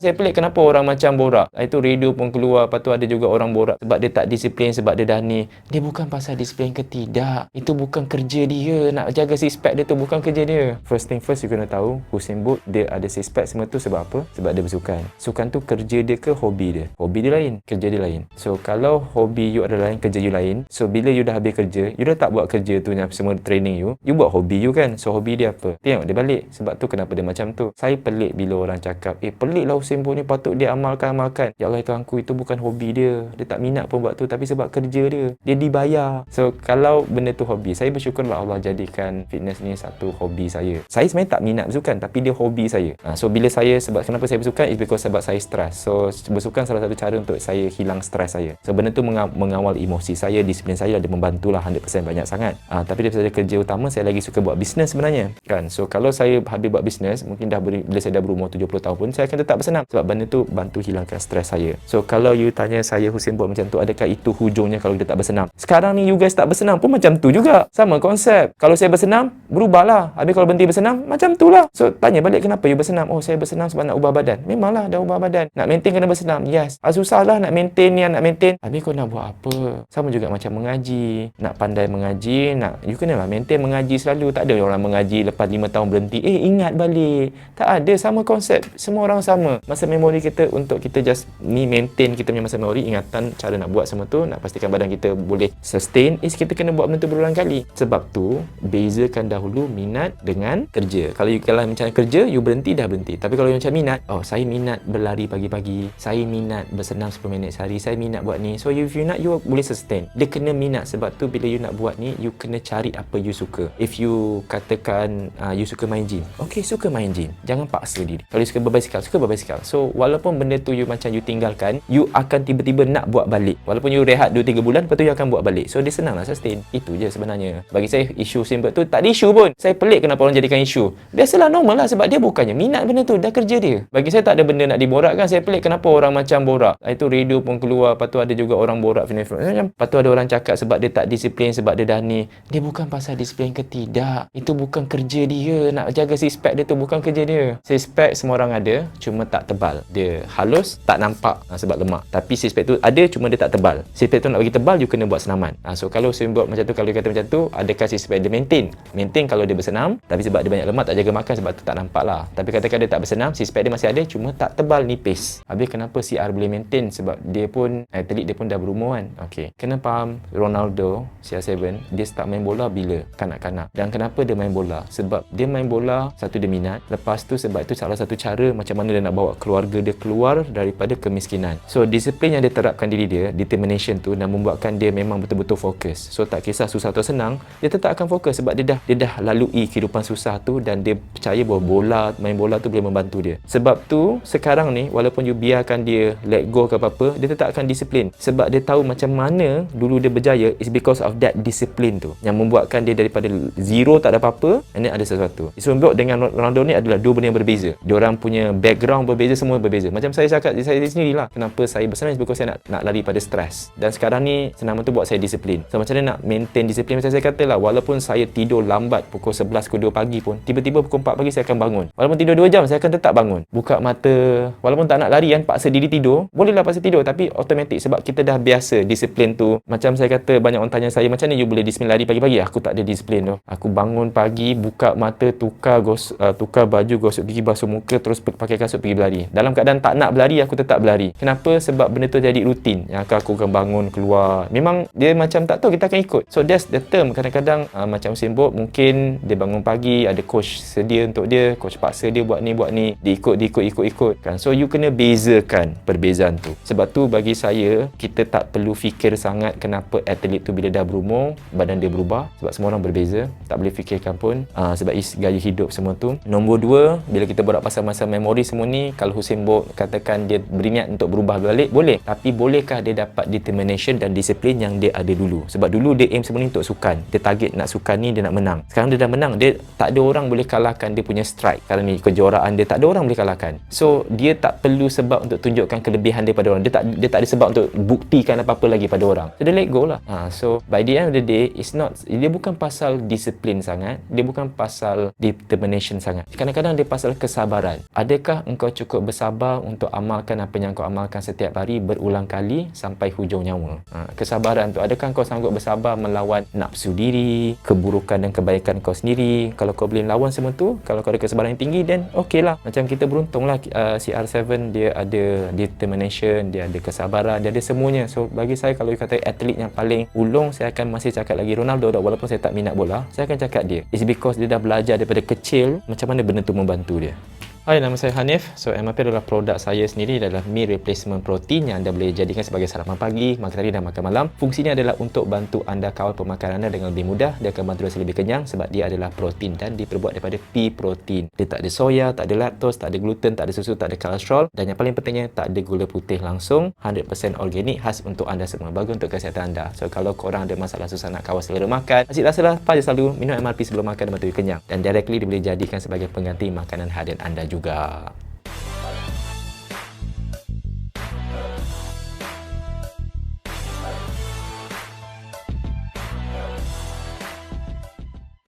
Saya pelik kenapa orang macam borak. Itu radio pun keluar. Lepas tu ada juga orang borak. Sebab dia tak disiplin. Sebab dia dah ni. Dia bukan pasal disiplin ke tidak. Itu bukan kerja dia. Nak jaga six pack dia tu bukan kerja dia. First thing first you kena tahu. Usain Bolt dia ada six pack semua tu sebab apa? Sebab dia bersukan. Sukan tu kerja dia ke hobi dia? Hobi dia lain. Kerja dia lain. So kalau hobi you adalah lain. Kerja you lain. So bila you dah habis kerja. You dah tak buat kerja tu yang semua training you. You buat hobi you kan. So hobi dia apa? Tengok dia balik. Sebab tu kenapa dia macam tu. Saya pelik bila orang cakap. Eh pelik lah Usain Bolt ni patut dia amalkan-amalkan. Ya Allah Tuhan aku itu bukan hobi dia. Dia tak minat pun buat tu. Tapi sebab kerja dia. Dia dibayar. So kalau benda tu hobi. Saya bersyukurlah Allah jadikan fitness ni satu hobi saya. Saya sebenarnya tak minat bersukan. Tapi dia hobi saya. Ha, so bila saya sebab kenapa saya bersukan is because sebab saya stres. So bersukan salah satu cara untuk saya hilang stres saya. So benda tu mengawal emosi saya, disiplin saya dan membantulah 100% banyak sangat. Ha, tapi daripada kerja utama saya lagi suka buat bisnes sebenarnya. Kan? So kalau saya habis buat bisnes, mungkin dah beri, bila saya dah berumur 70 tahun pun saya akan tetap bersenam sebab benda tu bantu hilangkan stres saya. So kalau you tanya saya Husin buat macam tu, adakah itu hujungnya kalau kita tak bersenam? Sekarang ni you guys tak bersenam pun macam tu juga. Sama konsep. Kalau saya bersenam, berubahlah. Habis kalau berhenti bersenam, macam tu lah. So tanya balik kenapa you bersenam? Oh saya bersenam sebab nak ubah badan. Memanglah dah ubah badan. Nak maintain kena bersenam. Yes. Ah, susah lah nak maintain ni, nak maintain. Habis kau nak buat apa? Sama juga macam mengaji. Nak pandai mengaji, nak you kena lah maintain mengaji selalu. Tak ada orang mengaji lepas 5 tahun berhenti. Eh ingat balik. Tak ada sama konsep. Semua orang sama. Masa memori kita untuk kita just ni maintain kita punya masa memori, ingatan cara nak buat semua tu, nak pastikan badan kita boleh sustain is kita kena buat benda tu berulang kali. Sebab tu bezakan dahulu minat dengan kerja. Kalau you kalau macam kerja, you berhenti dah berhenti. Tapi kalau you macam minat, oh saya minat berlari pagi-pagi, saya minat bersenam 10 minit sehari, saya minat buat ni. So if you nak you boleh sustain. Dia kena minat sebab tu bila you nak buat ni, you kena cari apa you suka. If you katakan uh, you suka main gym, okay suka main gym. Jangan paksa diri. Kalau you suka berbasikal, suka berbasikal. So walaupun benda tu you macam you tinggalkan, you akan tiba-tiba nak buat balik. Walaupun you rehat 2-3 bulan, lepas tu you akan buat balik. So dia senang lah sustain. Itu je sebenarnya. Bagi saya isu simple tu tak ada isu pun. Saya pelik kenapa orang jadikan isu. Biasalah normal lah sebab dia bukannya minat benda tu. Dah kerja dia. Bagi saya tak ada benda nak diborakkan. Saya pelik kenapa orang macam borak. Itu radio pun keluar. Lepas tu ada juga orang borak. Macam, lepas tu ada orang cakap sebab dia tak disiplin. Sebab dia dah ni. Dia bukan pasal disiplin ke tidak. Itu bukan kerja dia. Nak jaga six pack dia tu bukan kerja dia. Six pack semua orang ada. Cuma tak tebal. Dia halus. Tak nampak ha, sebab lemak. Tapi six pack tu ada. Cuma dia tak tebal. Six pack tu nak bagi tebal. You kena buat senaman. Ha, so kalau saya buat macam tu. Kalau dia kata macam tu. Adakah six pack dia maintain? Maintain kalau dia bersenam. Tapi sebab dia banyak lemak. Tak jaga makan. Sebab tu tak nampak lah. Tapi katakan dia tak bersenam. Six pack dia masih ada. Cuma tak tebal nipis. Habis kenapa CR boleh maintain? Sebab dia pun. Atlet dia pun dah berumur kan. Okay. Kena faham. Ronaldo. CR7. Dia start main bola bila? Kanak-kanak. Dan kenapa dia main bola? Sebab dia main bola. Satu dia minat. Lepas tu sebab itu salah satu cara. Macam mana dia nak bawa keluarga dia keluar daripada kemiskinan. So disiplin yang dia terapkan diri dia. Determination tu. Dan membuatkan dia memang betul-betul fokus. So tak kisah susah atau senang. Dia tetap akan fokus. Sebab dia dah dia dah lalui kehidupan susah tu. Dan dia percaya bahawa bola, main bola tu boleh membantu dia. Sebab tu sekarang ni walaupun you biarkan dia let go ke apa-apa, dia tetap akan disiplin. Sebab dia tahu macam mana dulu dia berjaya is because of that discipline tu yang membuatkan dia daripada zero tak ada apa-apa and then ada sesuatu. Ismail Bolt dengan Ronaldo ni adalah dua benda yang berbeza. Dia orang punya background berbeza, semua berbeza. Macam saya cakap saya sendirilah. Kenapa saya bersenam is because saya nak nak lari pada stres. Dan sekarang ni senaman tu buat saya disiplin. So macam mana nak maintain disiplin macam saya kata lah walaupun saya tidur lambat pukul 11 pukul 2 pagi pun tiba-tiba pukul 4 pagi saya akan bangun. Walaupun tidur 2 jam saya akan tetap bangun. Buka mata walaupun tak nak lari kan paksa diri tidur. Bolehlah paksa tidur tapi automatik sebab kita dah biasa disiplin tu. Macam saya kata banyak orang tanya saya macam ni you boleh disiplin lari pagi-pagi. Aku tak ada disiplin tu. Aku bangun pagi buka mata tukar gos uh, tukar baju gosok gigi basuh muka terus pakai kasut pergi berlari. Dalam keadaan tak nak berlari aku tetap berlari. Kenapa? Sebab benda tu jadi rutin. Yang aku, aku akan bangun keluar. Memang dia macam tak tahu kita akan ikut. So that's the term. Kadang-kadang uh, macam Usain Bolt mungkin dia bangun pagi ada coach sedia untuk dia, coach paksa dia buat ni buat ni, diikut diikut ikut ikut kan. So you kena bezakan perbezaan tu. Sebab tu bagi saya kita tak perlu fikir sangat kenapa atlet tu bila dah berumur badan dia berubah sebab semua orang berbeza. Tak boleh fikirkan pun uh, sebab is gaya hidup semua tu. Nombor dua, bila kita borak pasal masa memori semua ni, kalau Hussein Bolt katakan dia berniat untuk berubah balik, boleh. Tapi bolehkah dia dapat determination dan disiplin yang dia ada dulu? Sebab dulu dia aim ni untuk sukan. Dia target nak sukan ni, dia nak menang. Sekarang dia dah menang. Dia tak ada orang boleh kalahkan dia punya strike. Kalau ni kejuaraan dia, tak ada orang boleh kalahkan. So, dia tak perlu sebab untuk tunjukkan kelebihan dia pada orang. Dia tak dia tak ada sebab untuk buktikan apa-apa lagi pada orang. So, dia let go lah. Ha, so, by the end of the day, it's not, dia bukan pasal disiplin sangat. Dia bukan pasal determination sangat. Kadang-kadang dia pasal kesabaran. Adakah engkau cukup cukup bersabar untuk amalkan apa yang kau amalkan setiap hari berulang kali sampai hujung nyawa. Ha, kesabaran tu, adakah kau sanggup bersabar melawan nafsu diri, keburukan dan kebaikan kau sendiri? Kalau kau boleh lawan semua tu, kalau kau ada kesabaran yang tinggi, then okey lah. Macam kita beruntung lah uh, CR7 dia ada determination, dia ada kesabaran, dia ada semuanya. So bagi saya kalau kata atlet yang paling ulung, saya akan masih cakap lagi Ronaldo dah walaupun saya tak minat bola, saya akan cakap dia. It's because dia dah belajar daripada kecil macam mana benda tu membantu dia. Hai, nama saya Hanif. So, MRP adalah produk saya sendiri adalah meal replacement protein yang anda boleh jadikan sebagai sarapan pagi, makan tadi dan makan malam. Fungsinya adalah untuk bantu anda kawal pemakanan anda dengan lebih mudah. Dia akan bantu rasa lebih kenyang sebab dia adalah protein dan diperbuat daripada pea protein. Dia tak ada soya, tak ada laktos, tak ada gluten, tak ada susu, tak ada kolesterol dan yang paling pentingnya tak ada gula putih langsung. 100% organik khas untuk anda semua. Bagus untuk kesihatan anda. So, kalau korang ada masalah susah nak kawal selera makan, asyik rasalah pagi selalu minum MRP sebelum makan dan bantu kenyang. Dan directly dia boleh jadikan sebagai pengganti makanan harian anda juga. が